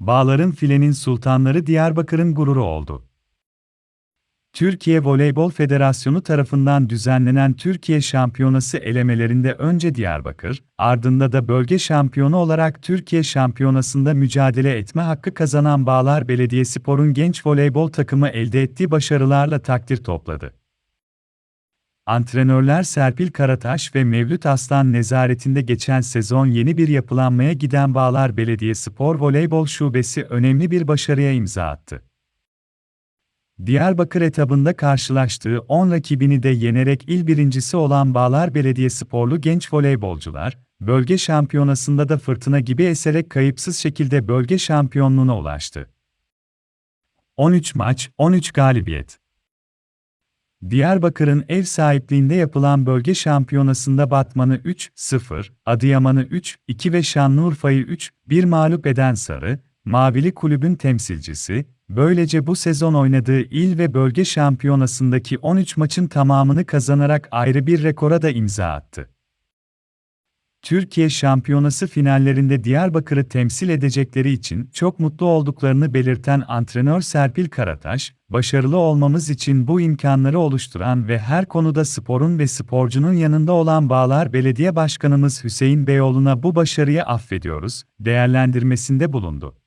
Bağların filenin sultanları Diyarbakır'ın gururu oldu. Türkiye Voleybol Federasyonu tarafından düzenlenen Türkiye Şampiyonası elemelerinde önce Diyarbakır, ardında da bölge şampiyonu olarak Türkiye Şampiyonası'nda mücadele etme hakkı kazanan Bağlar Belediyespor'un genç voleybol takımı elde ettiği başarılarla takdir topladı. Antrenörler Serpil Karataş ve Mevlüt Aslan nezaretinde geçen sezon yeni bir yapılanmaya giden Bağlar Belediyespor Voleybol Şubesi önemli bir başarıya imza attı. Diyarbakır etabında karşılaştığı 10 rakibini de yenerek il birincisi olan Bağlar Belediyesporlu genç voleybolcular, bölge şampiyonasında da fırtına gibi eserek kayıpsız şekilde bölge şampiyonluğuna ulaştı. 13 maç, 13 galibiyet. Diyarbakır'ın ev sahipliğinde yapılan bölge şampiyonasında Batman'ı 3-0, Adıyaman'ı 3-2 ve Şanlıurfa'yı 3-1 mağlup eden Sarı, Mavili kulübün temsilcisi, böylece bu sezon oynadığı il ve bölge şampiyonasındaki 13 maçın tamamını kazanarak ayrı bir rekora da imza attı. Türkiye Şampiyonası finallerinde Diyarbakır'ı temsil edecekleri için çok mutlu olduklarını belirten antrenör Serpil Karataş, başarılı olmamız için bu imkanları oluşturan ve her konuda sporun ve sporcunun yanında olan Bağlar Belediye Başkanımız Hüseyin Beyoğlu'na bu başarıyı affediyoruz, değerlendirmesinde bulundu.